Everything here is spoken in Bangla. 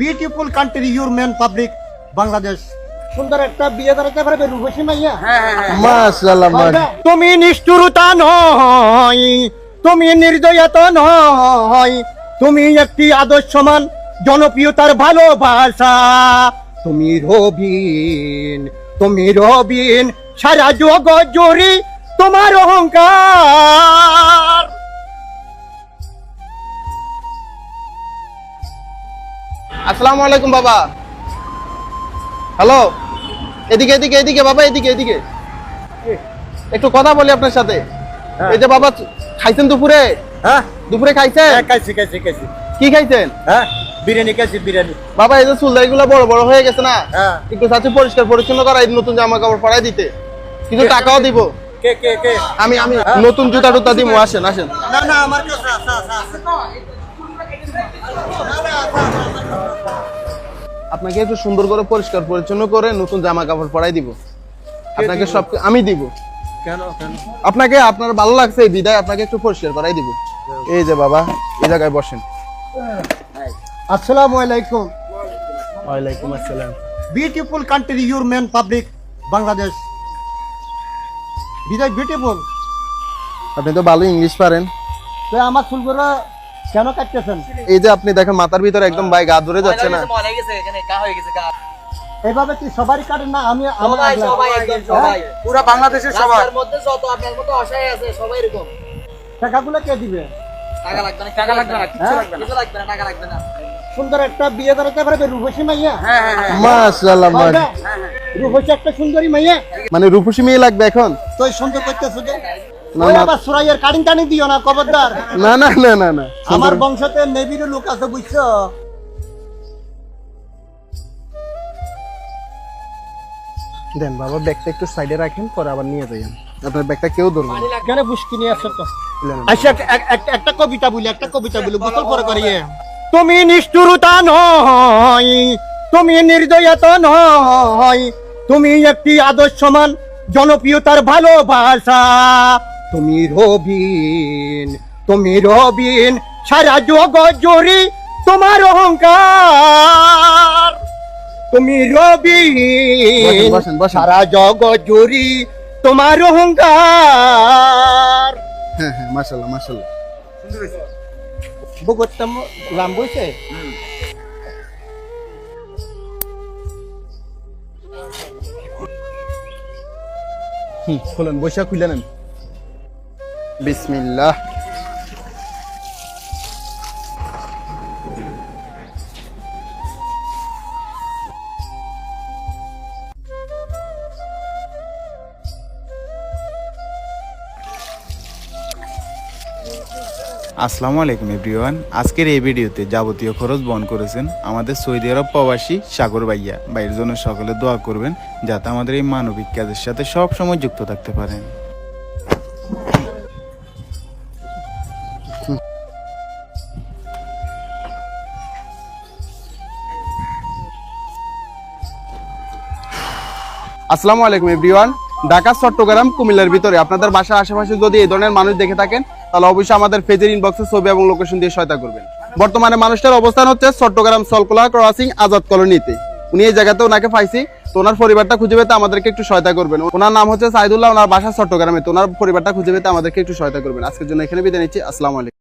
Beautiful country your men public Bangladesh সুন্দর একটা বিয়ে করাতে পারবে রূপসী মাইয়া। মাশাআল্লাহ মাশাআল্লাহ। তুমি নিষ্ঠুরতা নয় তুমি নির্দয়তা নয় তুমি একটি আদর্শমান জনপ্রিয়তার ভালোবাসা। তুমি রবিন তুমি রবিন সারা জগৎ জুড়ি তোমার অহংকার। আসসালামু আলাইকুম বাবা। হ্যালো? এদিকে এদিকে এদিকে বাবা এদিকে এদিকে। একটু কথা বলি আপনার সাথে। এই যে বাবা খাইছেন দুপুরে? হ্যাঁ। দুপুরে খাইছেন? কাছি কাছি কাছি কি খাইছেন? হ্যাঁ বিরিয়ানি কাছি বিরিয়ানি। বাবা এই যে চুলদারিগুলো বড় বড় হয়ে গেছে না? হ্যাঁ। একটু চাচ্ছি পরিষ্কার পরিচ্ছন্ন করাই নতুন জামা কাপড় পরাই দিতে। কিছু টাকাও দিব। কে কে কে? আমি আমি নতুন জুতা টুতা দিব আসেন আসেন। না না আমার কাছে আছে, আছে, আছে। আপনাকে একটু সুন্দর করে পরিষ্কার পরিচ্ছন্ন করে নতুন জামা কাপড় পরাই দিব। আপনাকে সব আমি দিব। কেন কেন? আপনাকে আপনার ভালো লাগছে এই বিদায় আপনাকে একটু পরিষ্কার করাই দিব। এই যে বাবা এই জায়গায় বসেন। আসসালামু আলাইকুম। ওয়ালাইকুম আসসালাম। Beautiful country your men public Bangladesh বিদায় বিউটিফুল আপনি তো ভালো ইংলিশ পারেন। তো আমার চুলগুলো কেন কাটতেছেন? এই যে আপনি দেখেন মাথার ভিতরে একদম ভাই গা ধরে যাচ্ছে না। গেছে এখানে কা হয়ে সবারই কাটেন না? আমি সবাই সবাই একদম সবাই। পুরা বাংলাদেশের সবাই মধ্যে যত আপনার মতো অসহায় আছে সবাই এরকম। টাকাগুলো কে দিবে? টাকা লাগবে না টাকা লাগবে না, কিচ্ছু হ্যাঁ? লাগবে না। কিছু লাগবে না টাকা লাগবে না। সুন্দর একটা বিয়ে করাতে পারবে রূপসী মাইয়া? হ্যাঁ হ্যাঁ হ্যাঁ। মাশাআল্লাহ রূপসী একটা সুন্দরী মাইয়া? মানে রূপসী মেয়ে লাগবে এখন? তো সুন্দর করতেছো যে? না, ওই না। আবার সুরাইয়ের কাটিং টানি দিও না খবরদার। না না না না না। আমার বংশতে নেবির লোক আছে বুঝছ? দেন বাবা ব্যাগটা একটু সাইডে রাখেন পরে আবার নিয়ে আপনার ব্যাগটা কেউ ধরবে নিয়ে আচ্ছা এক- এক- এক- একটা কবিতা বলি একটা কবিতা বলি বোতল পরে করিয়ে তুমি নিষ্ঠুরতা নয় তুমি নির্দয়তা নয় তুমি একটি আদর্শমান জনপ্রিয়তার ভালোবাসা। তুমি রবিন তুমি রবিন সারা জগৎ জুড়ি তোমার অহংকার। তুমি রবিন। সারা জগৎ জুড়ি তোমার অহংকার। হ্যাঁ হ্যাঁ মাশাআল্লাহ মাশাআল্লাহ। বগরটা লাম বইছে? হুম খুলেন বৈশাখ খুলে নেন বিসমিল্লাহ। আসসালামু আলাইকুম, এভরিওয়ান। আজকের এই ভিডিওতে যাবতীয় খরচ বহন করেছেন আমাদের সৌদি আরব প্রবাসী সাগর ভাইয়া। বাইরের জন্য সকলে দোয়া করবেন, যাতে আমাদের এই মানবিক কাজের সাথে সব সময় যুক্ত থাকতে পারেন। আসসালামু আলাইকুম, এভরিওয়ান। ঢাকা, চট্টগ্রাম, কুমিল্লার ভিতরে। আপনাদের বাসার আশেপাশে যদি এই ধরনের মানুষ দেখে থাকেন, তাহলে অবশ্যই আমাদের ফেজের ইনবক্সে ছবি এবং লোকেশন দিয়ে সহায়তা করবেন। বর্তমানে মানুষটার অবস্থান হচ্ছে চট্টগ্রাম সলকোলা ক্রসিং আজাদ কলোনিতে। উনি এই জায়গাতে ওনাকে পাইছি। তো ওনার পরিবারটা খুঁজে পেতে আমাদেরকে একটু সহায়তা করবেন। ওনার নাম হচ্ছে সাইদুল্লাহ, ওনার বাসা চট্টগ্রামে। তো ওনার পরিবারটা খুঁজে পেতে আমাদেরকে একটু সহায়তা করবেন। আজকের জন্য এখানে বিদায় নিচ্ছি। আসসালামু আলাইকুম।